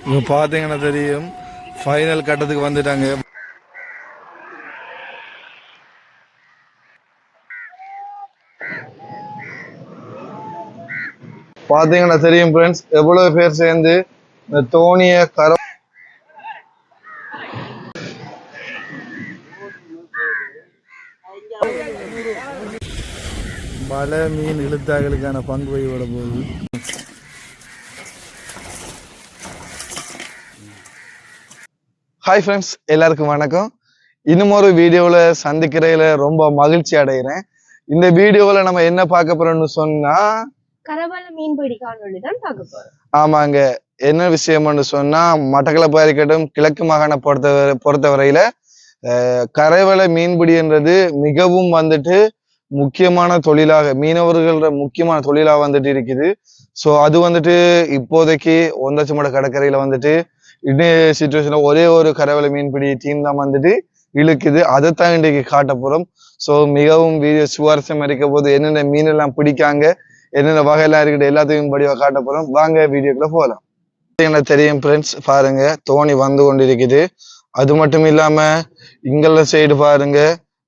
இப்போ பார்த்தீங்கன்னா தெரியும்? ஃபைனல் கட்டத்துக்கு வந்துட்டாங்க. பார்த்தீங்கன்னா தெரியும் ஃப்ரெண்ட்ஸ் எவ்வளவு பேர் சேர்ந்து இந்த தோணிய கர பல மீன் இழுத்தாக்களுக்கான பங்கு வகிவிட போகுது. ஹாய் ஃப்ரெண்ட்ஸ் எல்லாருக்கும் வணக்கம். இன்னும் ஒரு வீடியோவில் சந்திக்கிறதுல ரொம்ப மகிழ்ச்சி அடைகிறேன். இந்த வீடியோவில் நம்ம என்ன பார்க்க போறோம்னு சொன்னா கரவல மீன்பிடி காணொளி தான் பார்க்க போறோம். ஆமாங்க. என்ன விஷயம்னு சொன்னா மட்டக்களப்பா இருக்கட்டும் கிழக்கு மாகாண பொறுத்தவரை பொறுத்தவரையில கரைவலை மீன்பிடின்றது மிகவும் வந்துட்டு முக்கியமான தொழிலாக மீனவர்களோட முக்கியமான தொழிலாக வந்துட்டு இருக்குது. ஸோ அது வந்துட்டு இப்போதைக்கு ஒந்தச்சமட கடற்கரையில வந்துட்டு இன்னைய சுச்சுவேஷன்ல ஒரே ஒரு கரைவலை மீன்பிடி டீம் தான் வந்துட்டு இழுக்குது. அதைத்தான் இன்றைக்கு காட்ட போறோம். ஸோ மிகவும் வீடியோ சுவாரஸ்யம் இருக்க போது என்னென்ன மீன் எல்லாம் பிடிக்காங்க என்னென்ன வகையெல்லாம் இருக்குது எல்லாத்தையும் படிவா காட்ட போறோம். வாங்க வீடியோக்குள்ள போகலாம் என்ன தெரியும் ஃப்ரெண்ட்ஸ் பாருங்க தோணி வந்து கொண்டிருக்குது. அது மட்டும் இல்லாம இங்கெல்லாம் சைடு பாருங்க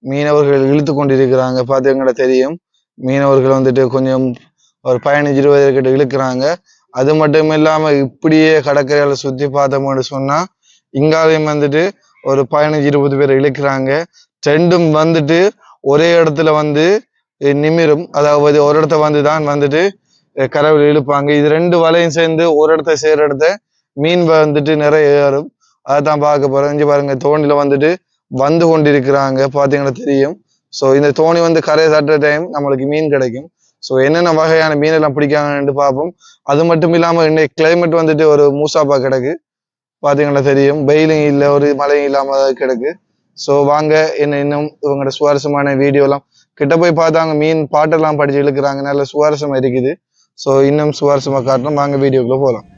மீனவர்கள் இழுத்து கொண்டிருக்கிறாங்க. பாத்தீங்கன்னா தெரியும். மீனவர்கள் வந்துட்டு கொஞ்சம் ஒரு பதினஞ்சு இருபது கிட்ட இழுக்கிறாங்க. அது மட்டும் இல்லாம இப்படியே கடற்கரையில சுத்தி பார்த்தோம்னு சொன்னா இங்காலையும் வந்துட்டு ஒரு பதினஞ்சு இருபது பேர் இழுக்கிறாங்க. ரெண்டும் வந்துட்டு ஒரே இடத்துல வந்து நிமிரும். அதாவது ஒரு இடத்த வந்து தான் வந்துட்டு கரவில் கரைவில் இழுப்பாங்க. இது ரெண்டு வலையும் சேர்ந்து ஒரு இடத்த சேர இடத்த மீன் வந்துட்டு நிறைய ஏறும். அதான் பார்க்க போறோம். இங்க பாருங்க தோணில வந்துட்டு வந்து கொண்டிருக்கிறாங்க. பாத்தீங்கன்னா தெரியும். ஸோ இந்த தோணி வந்து கரையை தட்டுற டைம் நம்மளுக்கு மீன் கிடைக்கும். ஸோ என்னென்ன வகையான மீன் எல்லாம் பிடிக்காங்கன்னு பார்ப்போம். அது மட்டும் இல்லாம இன்னைக்கு கிளைமேட் வந்துட்டு ஒரு மூசாப்பா கிடக்கு. பாத்தீங்கன்னா தெரியும். வெயிலும் இல்லை ஒரு மழையும் இல்லாம கிடக்கு. ஸோ வாங்க என்ன இன்னும் இவங்களோட சுவாரஸ்யமான வீடியோ எல்லாம் கிட்ட போய் பார்த்தாங்க மீன் பாட்டெல்லாம் படிச்சு இழுக்கிறாங்க. நல்ல சுவாரஸ்யமாக இருக்குது. ஸோ இன்னும் சுவாரஸ்யமாக காட்டணும். வாங்க வீடியோக்குள்ள போகலாம்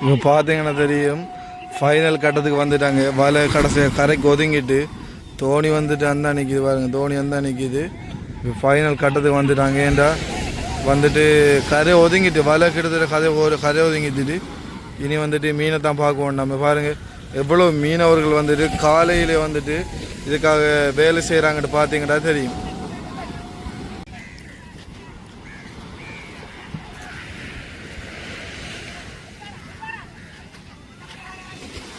இப்போ பார்த்தீங்கன்னா தெரியும். ஃபைனல் கட்டத்துக்கு வந்துட்டாங்க. வலை கடைசி கரைக்கு ஒதுங்கிட்டு தோனி வந்துட்டு அந்த நிற்கிது பாருங்க. தோனி அந்த நிற்கிது இப்போ ஃபைனல் கட்டத்துக்கு வந்துட்டாங்க. ஏன்டா வந்துட்டு கரை ஒதுங்கிட்டு வலை கிட்டத்தட்ட கதை ஒரு கரை ஒதுங்கிட்டு இனி வந்துட்டு மீனை தான் பார்க்குவோம் நம்ம பாருங்கள் எவ்வளோ மீனவர்கள் வந்துட்டு காலையிலே வந்துட்டு இதுக்காக வேலை செய்கிறாங்கன்ட்டு பார்த்தீங்கன்னா தெரியும்.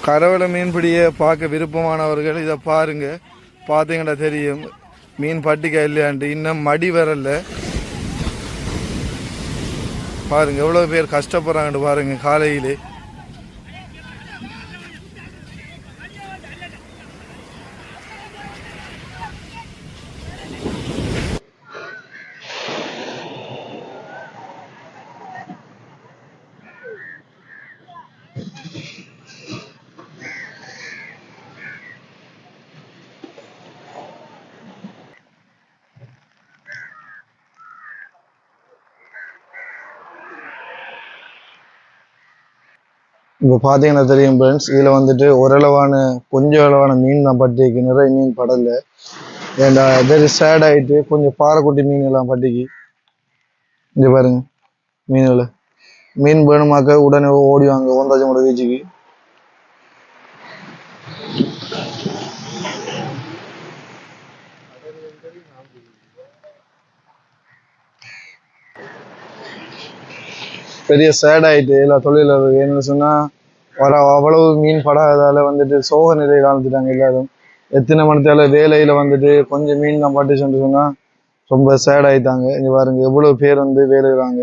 கரவலை மீன்பிடியை பார்க்க விருப்பமானவர்கள் இதை பாருங்க. பார்த்தீங்கன்னா தெரியும். மீன் பட்டிக்கா இல்லையான்ட்டு. இன்னும் மடி வரல. பாருங்க எவ்வளோ பேர் கஷ்டப்படுறாங்கட்டு பாருங்க காலையிலே. இப்போ பார்த்தீங்கன்னா தெரியும் ஃப்ரெண்ட்ஸ் இதில் வந்துட்டு ஓரளவான கொஞ்சம் அளவான மீன் தான் பட்டிக்கு நிறைய மீன் படல. ஏண்டா வெரி சேட் ஆகிட்டு கொஞ்சம் பாறைக்குட்டி மீன் எல்லாம் பட்டிக்கு. இங்க பாருங்க மீன்களை மீன் வேணுமாக்க உடனே ஓடிவாங்க ஒன்றாச்சோட வீச்சுக்கு பெரிய சேட் ஆகிட்டு எல்லா தொழிலாளர்கள் என்ன சொன்னால் வர அவ்வளவு மீன் படாததால் வந்துட்டு சோக நிலையில் ஆழ்ந்துட்டாங்க எல்லாரும். எத்தனை மணித்தால வேலையில் வந்துட்டு கொஞ்சம் மீன் தான் பட்டுச்சுன்னு சொன்னால் ரொம்ப சேட் ஆகிட்டாங்க இங்கே பாருங்க எவ்வளோ பேர் வந்து வேலைகிறாங்க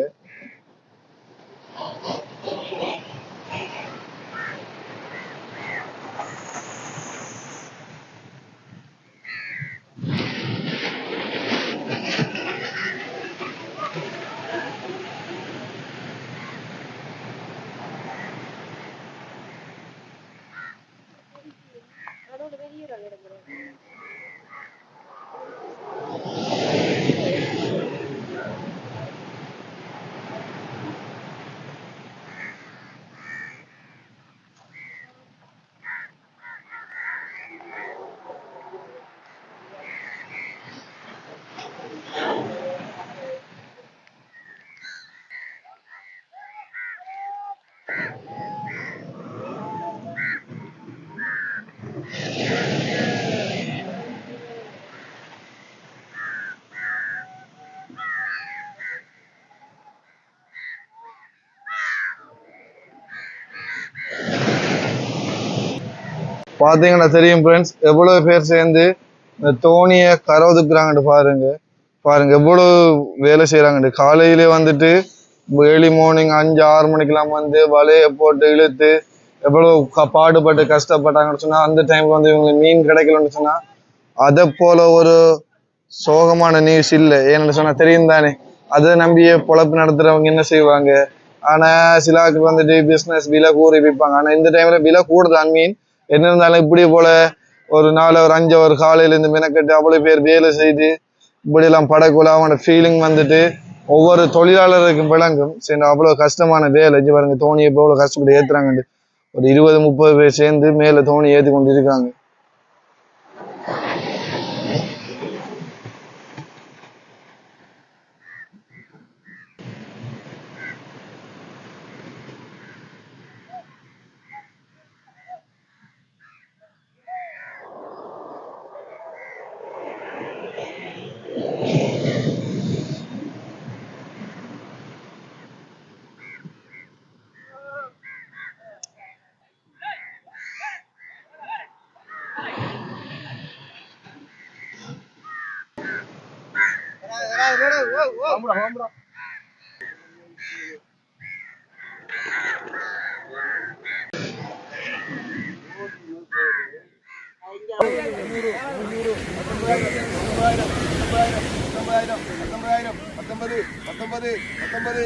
பார்த்தீங்கன்னா தெரியும் ஃப்ரெண்ட்ஸ் எவ்வளோ பேர் சேர்ந்து இந்த தோணியை கரவுதுக்குறாங்கன்னு பாருங்க. பாருங்க எவ்வளவு வேலை செய்யறாங்கன்னு காலையிலே வந்துட்டு ஏர்லி மார்னிங் அஞ்சு ஆறு மணிக்கெல்லாம் வந்து வலையை போட்டு இழுத்து எவ்வளோ பாடுபட்டு கஷ்டப்பட்டாங்கன்னு சொன்னால் அந்த டைமுக்கு வந்து இவங்களுக்கு மீன் கிடைக்கலன்னு சொன்னால் அதை போல ஒரு சோகமான நியூஸ் இல்லை. ஏன்னு சொன்னால் தெரியும் தானே. அதை நம்பியே பொழப்பு நடத்துகிறவங்க என்ன செய்வாங்க? ஆனால் சிலாக்கு வந்துட்டு பிஸ்னஸ் விலை கூறி விற்பாங்க ஆனால் இந்த டைமில் விலை கூடுதான் மீன் என்ன இருந்தாலும் இப்படி போல ஒரு நாலு ஒரு அஞ்சு ஒரு காலையில இருந்து மெனக்கட்டு அவ்வளவு பேர் வேலை செய்து இப்படி எல்லாம் படக்குள்ள அவனோட ஃபீலிங் வந்துட்டு ஒவ்வொரு தொழிலாளருக்கும் விளங்கும். சரி அவ்வளவு கஷ்டமான வேலை. இங்க பாருங்க தோணியை இப்போ அவ்வளோ கஷ்டப்பட்டு ஏத்துறாங்க ஒரு இருபது முப்பது பேர் சேர்ந்து மேல தோணி ஏத்தி கொண்டு இருக்காங்க. Vamos lá, vamos lá. പത്തൊമ്പത് പത്തൊമ്പത് പത്തൊമ്പത്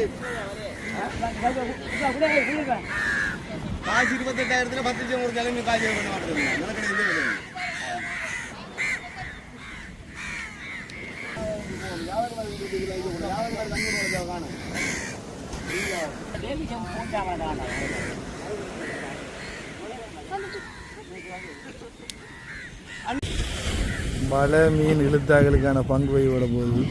കാശ് ഇരുപത്തെട്ടായിരത്തിന് പത്തിച്ച് മുറിച്ചാലും കാശ് മാത്രമേ നിനക്ക് കാണാം பல மீன் இழுத்தாக்களுக்கான பங்கு வகியோட போகுது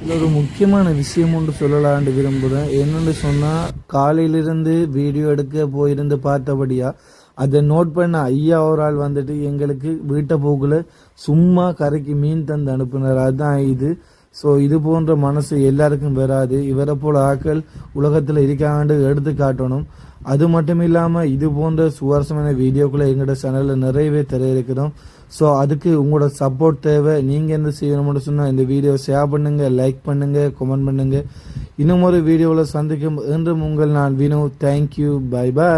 இதுல ஒரு முக்கியமான விஷயம் ஒன்று சொல்லலான்னு விரும்புகிறேன் என்னென்னு சொன்னால் காலையிலிருந்து வீடியோ எடுக்க போயிருந்து பார்த்தபடியா அதை நோட் பண்ண ஐயா ஒரு ஆள் வந்துட்டு எங்களுக்கு வீட்டை போக்குல சும்மா கரைக்கு மீன் தந்து அனுப்புனார். அதுதான் இது. ஸோ இது போன்ற மனசு எல்லாருக்கும் வராது. இவரை போல ஆட்கள் உலகத்தில் இருக்காண்டு எடுத்து காட்டணும். அது மட்டும் இல்லாமல் இது போன்ற சுவாரஸ்யமான வீடியோக்களை எங்களோட சேனலில் நிறையவே தர ஸோ அதுக்கு உங்களோட சப்போர்ட் தேவை. நீங்கள் என்ன செய்யணும்னு சொன்னால் இந்த வீடியோ ஷேர் பண்ணுங்கள் லைக் பண்ணுங்கள் கமெண்ட் பண்ணுங்கள் இன்னும் ஒரு வீடியோவில் சந்திக்கும். என்றும் உங்கள் நான் வினோ. Thank you bye bye